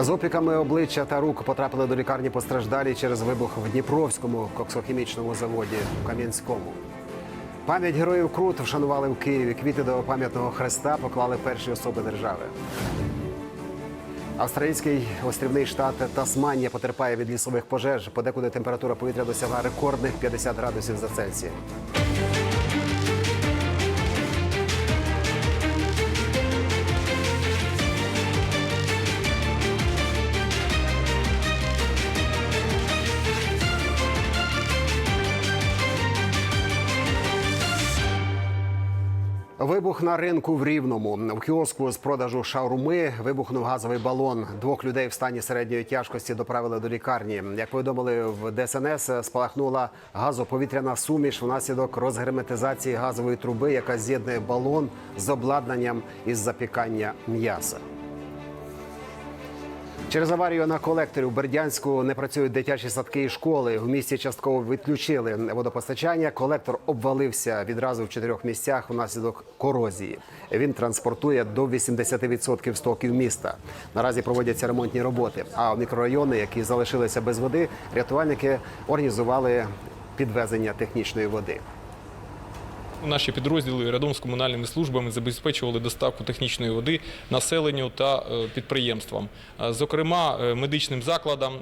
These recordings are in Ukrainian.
З опіками обличчя та рук потрапили до лікарні постраждалі через вибух в Дніпровському коксохімічному заводі в Кам'янському. Пам'ять героїв Крут вшанували в Києві. Квіти до пам'ятного хреста поклали перші особи держави. Австралійський острівний штат Тасманія потерпає від лісових пожеж. Подекуди температура повітря досягла рекордних 50 градусів за Цельсієм. Вибух на ринку в Рівному. В кіоску з продажу шаурми вибухнув газовий балон. Двох людей в стані середньої тяжкості доправили до лікарні. Як повідомили в ДСНС, спалахнула газоповітряна суміш внаслідок розгерметизації газової труби, яка з'єднує балон з обладнанням із запікання м'яса. Через аварію на колекторі у Бердянську не працюють дитячі садки і школи. В місті частково відключили водопостачання. Колектор обвалився відразу в чотирьох місцях внаслідок корозії. Він транспортує до 80% стоків міста. Наразі проводяться ремонтні роботи. А в мікрорайони, які залишилися без води, рятувальники організували підвезення технічної води. Наші підрозділи рядом з комунальними службами забезпечували доставку технічної води населенню та е, підприємствам, Е, зокрема е, медичним закладам,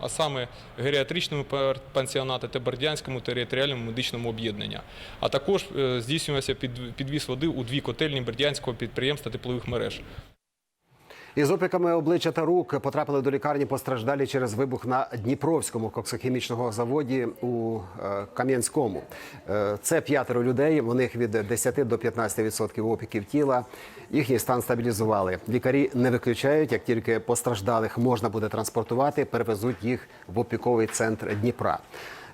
а саме геріатричному пансіонату та Бердянському територіальному медичному об'єднанню. А також здійснювався під- підвіз води у дві котельні Бердянського підприємства теплових мереж. Із опіками обличчя та рук потрапили до лікарні постраждалі через вибух на Дніпровському коксохімічного заводі у е, Кам'янському. Е, Це п'ятеро людей. У них від 10 до 15% опіків тіла. Їхній стан стабілізували. Лікарі не виключають, як тільки постраждалих можна буде транспортувати, перевезуть їх в опіковий центр Дніпра.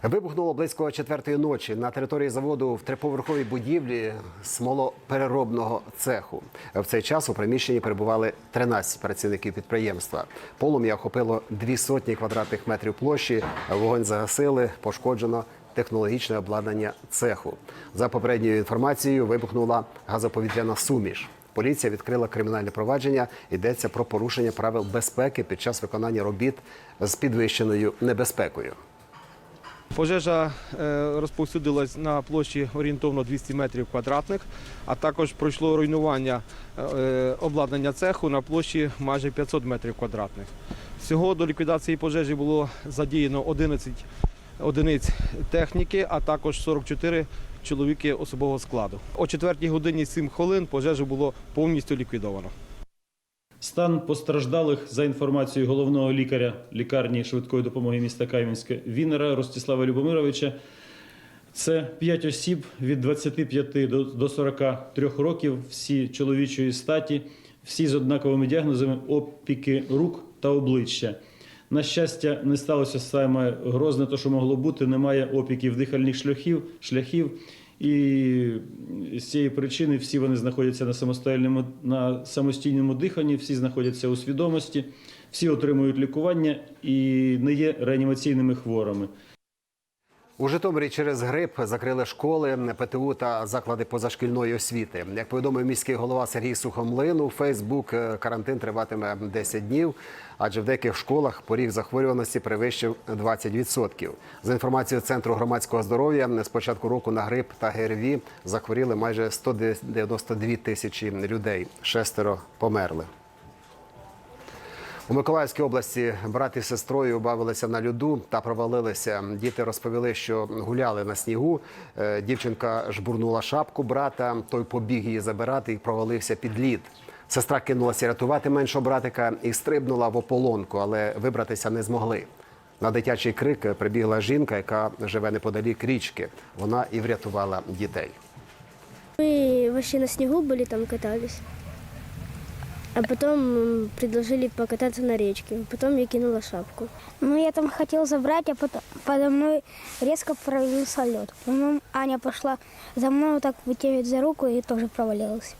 Вибухнуло близько четвертої ночі на території заводу в триповерховій будівлі смолопереробного цеху. В цей час у приміщенні перебували 13 працівників підприємства. Полум'я охопило дві сотні квадратних метрів площі. Вогонь загасили, пошкоджено технологічне обладнання цеху. За попередньою інформацією, вибухнула газоповітряна суміш. Поліція відкрила кримінальне провадження. Йдеться про порушення правил безпеки під час виконання робіт з підвищеною небезпекою. Пожежа е, розповсюдилась на площі орієнтовно 200 метрів квадратних, а також пройшло руйнування е, обладнання цеху на площі майже 500 метрів квадратних. Всього до ліквідації пожежі було задіяно 11 одиниць техніки, а також 44 чоловіки особового складу. О 4 годині 7 хвилин пожежу було повністю ліквідовано. Стан постраждалих за інформацією головного лікаря лікарні швидкої допомоги міста Кам'янська Вінера Ростислава Любомировича. Це 5 осіб від 25 до- до 43 років, всі чоловічої статі, всі з однаковими діагнозами опіки рук та обличчя. На щастя, не сталося саме грозне, то що могло бути. Немає опіків дихальних шляхів, шляхів. І з цієї причини всі вони знаходяться на самостійному, на самостійному диханні, всі знаходяться у свідомості, всі отримують лікування і не є реанімаційними хворими. У Житомирі через грип закрили школи, ПТУ та заклади позашкільної освіти. Як повідомив міський голова Сергій Сухомлин, у Фейсбук е, карантин триватиме 10 днів, адже в деяких школах поріг захворюваності перевищив 20%. За інформацією Центру громадського здоров'я, з початку року на грип та ГРВІ захворіли майже 192 тисячі людей. Шестеро померли. У Миколаївській області брат із сестрою бавилися на льоду та провалилися. Діти розповіли, що гуляли на снігу. Е, Дівчинка жбурнула шапку брата, той побіг її забирати і провалився під лід. Сестра кинулася рятувати меншого братика і стрибнула в ополонку, але вибратися не змогли. На дитячий крик прибігла жінка, яка живе неподалік річки. Вона і врятувала дітей. Мы вообще на снегу были, там катались. А потом предложили покататься на речке. Потом я кинула шапку. Ну, я там хотел забрать, а потом подо мной резко провалился лед. Потом Аня пошла за мной, вот так вытягивает за руку и тоже провалилась.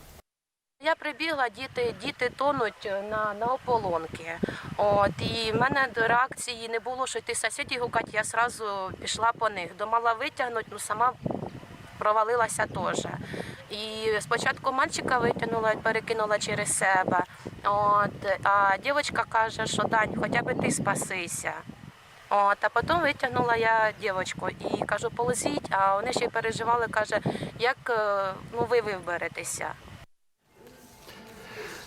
Я прибігла, діти, діти тонуть на, на ополонки. От, і в мене до реакції не було, що йти сусідів гукати, я одразу пішла по них. Думала витягнути, ну сама провалилася теж. І спочатку мальчика витягнула, перекинула через себе. От, а дівчинка каже, що Дань, хоча б ти спасися. От, а потім витягнула я дівчинку і кажу, полозіть, а вони ще й переживали, каже, як е, ну, ви виберетеся.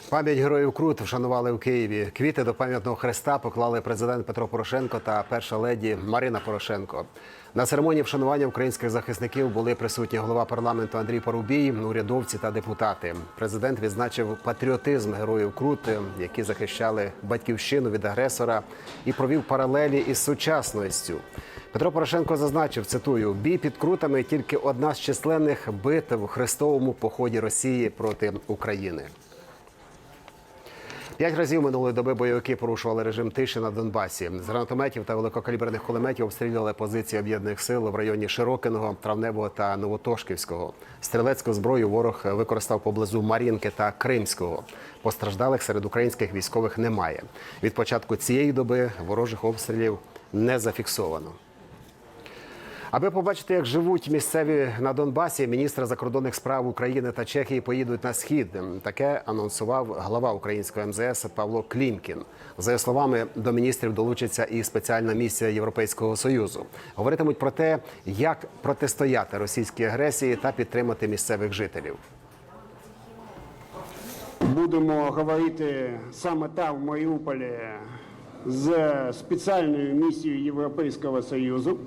Пам'ять героїв Крут вшанували у Києві. Квіти до пам'ятного хреста поклали президент Петро Порошенко та перша леді Марина Порошенко. На церемонії вшанування українських захисників були присутні голова парламенту Андрій Порубій, урядовці та депутати. Президент відзначив патріотизм героїв Крут, які захищали батьківщину від агресора, і провів паралелі із сучасністю. Петро Порошенко зазначив, цитую: бій під крутами тільки одна з численних битв у хрестовому поході Росії проти України. П'ять разів минулої доби бойовики порушували режим тиші на Донбасі. З гранатометів та великокаліберних кулеметів обстрілювали позиції об'єднаних сил в районі Широкиного, Травневого та Новотошківського. Стрілецьку зброю ворог використав поблизу Мар'їнки та Кримського. Постраждалих серед українських військових немає. Від початку цієї доби ворожих обстрілів не зафіксовано. Аби побачити, як живуть місцеві на Донбасі, міністри закордонних справ України та Чехії поїдуть на схід. Таке анонсував глава українського МЗС Павло Клімкін. За його словами, до міністрів долучиться і спеціальна місія Європейського союзу. Говоритимуть про те, як протистояти російській агресії та підтримати місцевих жителів. Будемо говорити саме там, в Маріуполі, з спеціальною місією Європейського Союзу.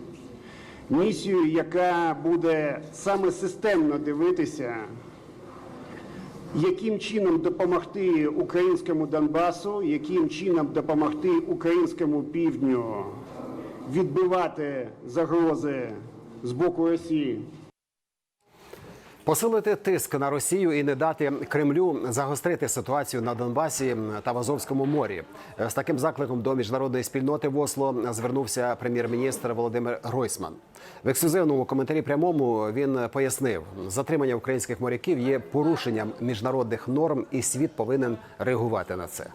Місією, яка буде саме системно дивитися, яким чином допомогти українському Донбасу, яким чином допомогти українському півдню відбивати загрози з боку Росії. Посилити тиск на Росію і не дати Кремлю загострити ситуацію на Донбасі та в Азовському морі. З таким закликом до міжнародної спільноти в Осло звернувся прем'єр-міністр Володимир Гройсман. В ексклюзивному коментарі прямому він пояснив, затримання українських моряків є порушенням міжнародних норм, і світ повинен реагувати на це.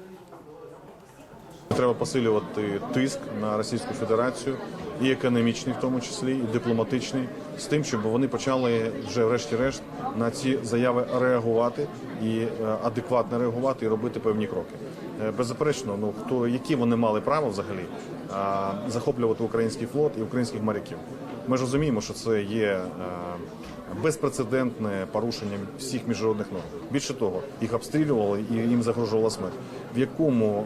Треба посилювати тиск на Російську Федерацію, і економічний, в тому числі, і дипломатичний, з тим, щоб вони почали вже, врешті-решт, на ці заяви реагувати і е, адекватно реагувати і робити певні кроки. Е, Беззаперечно, ну хто які вони мали право взагалі захоплювати український флот і українських моряків. Ми ж розуміємо, що це є е, безпрецедентне порушення всіх міжнародних норм. Більше того, їх обстрілювали і їм загрожувала смерть. В якому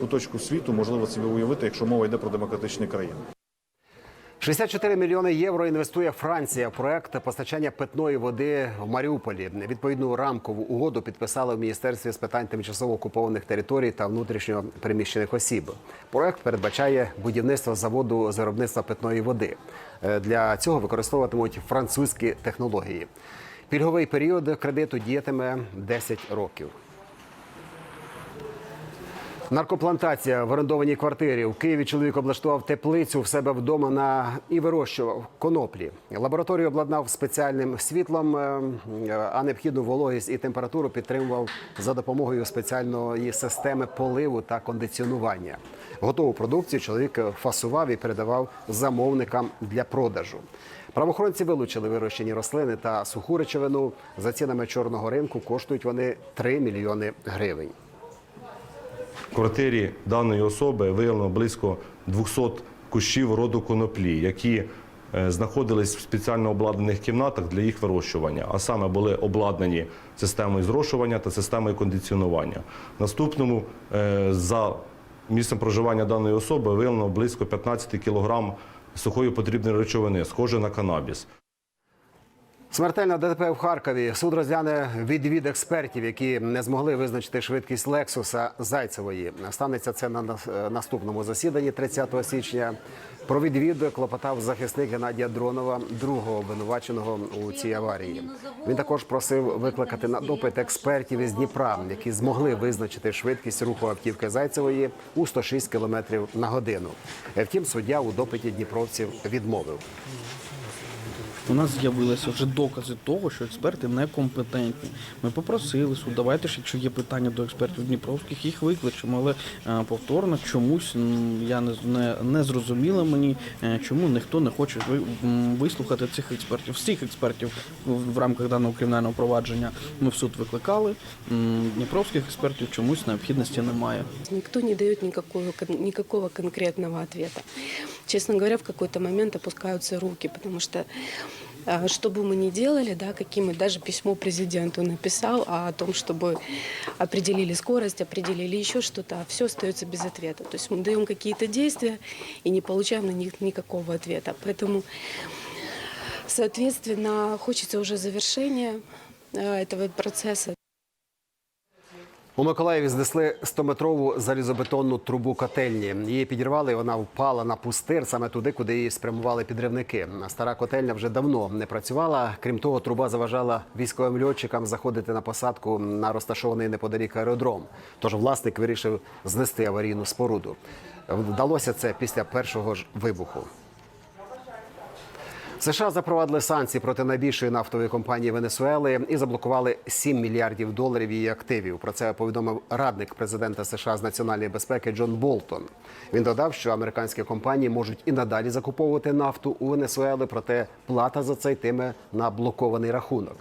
куточку світу можливо собі уявити, якщо мова йде про демократичні країни? 64 мільйони євро інвестує Франція в проект постачання питної води в Маріуполі. Відповідну рамкову угоду підписали в міністерстві з питань тимчасово окупованих територій та внутрішньо переміщених осіб. Проект передбачає будівництво заводу з виробництва питної води. Е, Для цього використовуватимуть французькі технології. Пільговий період кредиту діятиме 10 років. Наркоплантація в орендованій квартирі в Києві. Чоловік облаштував теплицю в себе вдома на і вирощував коноплі. Лабораторію обладнав спеціальним світлом, е, а необхідну вологість і температуру підтримував за допомогою спеціальної системи поливу та кондиціонування. Готову продукцію чоловік фасував і передавав замовникам для продажу. Правоохоронці вилучили вирощені рослини та суху речовину. За цінами чорного ринку коштують вони 3 мільйони гривень. Квартирі даної особи виявлено близько 200 кущів роду коноплі, які е, знаходились в спеціально обладнаних кімнатах для їх вирощування, а саме були обладнані системою зрошування та системою кондиціонування. Наступному е, за місцем проживання даної особи виявлено близько 15 кг сухої потрібної речовини, схоже на канабіс. Смертельна ДТП в Харкові. Суд розгляне відвід експертів, які не змогли визначити швидкість Лексуса Зайцевої. Станеться це на е, наступному засіданні 30 січня. Про відвід клопотав захисник Геннадія Дронова, другого обвинуваченого у цій аварії. Він також просив викликати на допит експертів із Дніпра, які змогли визначити швидкість руху автівки Зайцевої у 106 км на годину. Втім, суддя у допиті дніпровців відмовив. У нас з'явилися вже докази того, що експерти некомпетентні. Ми попросили суд, давайте ж, якщо є питання до експертів Дніпровських, їх викличемо. Але е, повторно чомусь я не, не, не зрозуміла мені, е, чому ніхто не хоче ви- вислухати цих експертів. Всіх експертів в, рамках даного кримінального провадження ми в суд викликали. Дніпровських експертів чомусь необхідності немає. Никто не дает никакого, кон- никакого конкретного ответа. Честно говоря, в какой-то момент опускаются руки, потому что а, что бы мы ни делали, да, какие мы даже письмо президенту написал а, о том, чтобы определили скорость, определили еще что-то, а все остается без ответа. То есть мы даем какие-то действия и не получаем на них никакого ответа. Поэтому, соответственно, хочется уже завершения а, этого процесса. У Миколаєві знесли 100-метрову залізобетонну трубу котельні. Її підірвали, і вона впала на пустир саме туди, куди її спрямували підривники. Стара котельня вже давно не працювала. Крім того, труба заважала військовим льотчикам заходити на посадку на розташований неподалік аеродром. Тож власник вирішив знести аварійну споруду. Вдалося це після першого ж вибуху. США запровадили санкції проти найбільшої нафтової компанії Венесуели і заблокували 7 мільярдів доларів її активів. Про це повідомив радник президента США з національної безпеки Джон Болтон. Він додав, що американські компанії можуть і надалі закуповувати нафту у Венесуели, проте плата за це йтиме на блокований рахунок.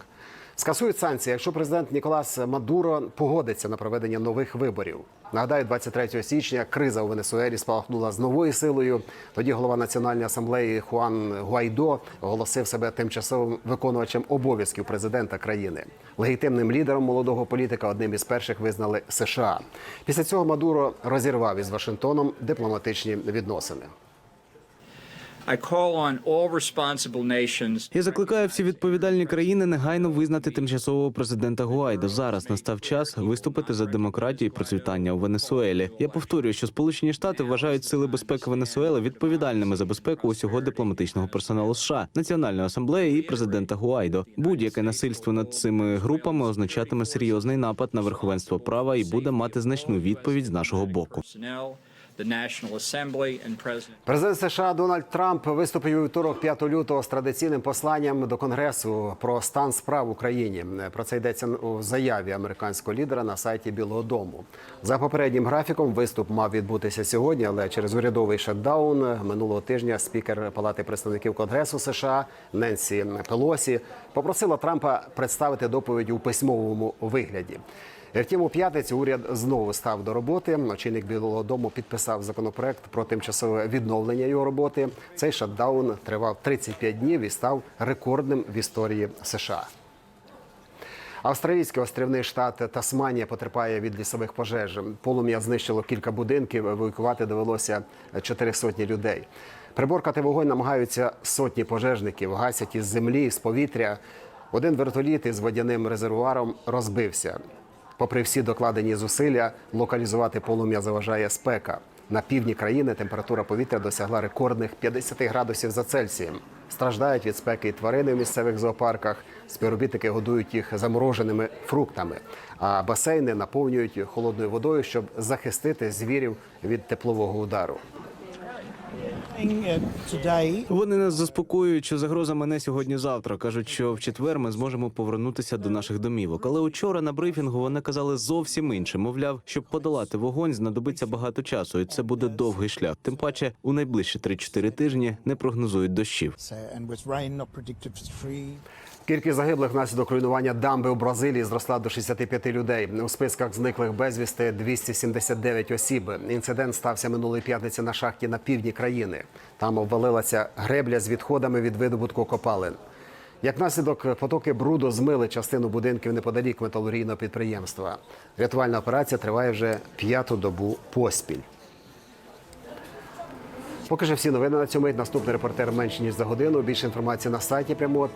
Скасують санкції, якщо президент Ніколас Мадуро погодиться на проведення нових виборів. Нагадаю, 23 січня криза у Венесуелі спалахнула з новою силою. Тоді голова національної асамблеї Хуан Гуайдо оголосив себе тимчасовим виконувачем обов'язків президента країни. Легітимним лідером молодого політика одним із перших визнали США. Після цього Мадуро розірвав із Вашингтоном дипломатичні відносини. Я закликаю всі відповідальні країни негайно визнати тимчасового президента Гуайдо. Зараз настав час виступити за демократію і процвітання у Венесуелі. Я повторюю, що Сполучені Штати вважають сили безпеки Венесуели відповідальними за безпеку усього дипломатичного персоналу США, Національної асамблеї і президента Гуайдо. Будь-яке насильство над цими групами означатиме серйозний напад на верховенство права і буде мати значну відповідь з нашого боку. Президент США Дональд Трамп виступив у вівторок 5 лютого з традиційним посланням до Конгресу про стан справ в Україні. Про це йдеться у заяві американського лідера на сайті Білого Дому. За попереднім графіком виступ мав відбутися сьогодні, але через урядовий шатдаун минулого тижня спікер Палати представників Конгресу США Ненсі Пелосі попросила Трампа представити доповідь у письмовому вигляді. Втім, у п'ятницю уряд знову став до роботи. Очільник Білого Дому підписав законопроект про тимчасове відновлення його роботи. Цей шатдаун тривав 35 днів і став рекордним в історії США. Австралійський острівний штат Тасманія потерпає від лісових пожеж. Полум'я знищило кілька будинків. Евакуювати довелося чотири сотні людей. Приборкати вогонь намагаються сотні пожежників, гасять із землі, з повітря. Один вертоліт із водяним резервуаром розбився. Попри всі докладені зусилля, локалізувати полум'я заважає спека. На півдні країни температура повітря досягла рекордних 50 градусів за Цельсієм. Страждають від спеки і тварини в місцевих зоопарках. Співробітники годують їх замороженими фруктами, а басейни наповнюють холодною водою, щоб захистити звірів від теплового удару. Вони нас заспокоюють, що загроза мене сьогодні-завтра. кажуть, що в четвер ми зможемо повернутися до наших домівок. Але учора на брифінгу вони казали зовсім інше. Мовляв, щоб подолати вогонь, знадобиться багато часу, і це буде довгий шлях. Тим паче, у найближчі 3-4 тижні не прогнозують дощів. Кількість загиблих внаслідок руйнування дамби у Бразилії зросла до 65 людей. У списках зниклих безвісти 279 осіб. Інцидент стався минулої п'ятниці на шахті на півдні країни. Там обвалилася гребля з відходами від видобутку копалин. Як наслідок, потоки бруду змили частину будинків неподалік металургійного підприємства. Рятувальна операція триває вже п'яту добу поспіль. Поки що всі новини на цьому. Наступний репортер менше ніж за годину. Більше інформації на сайті прямого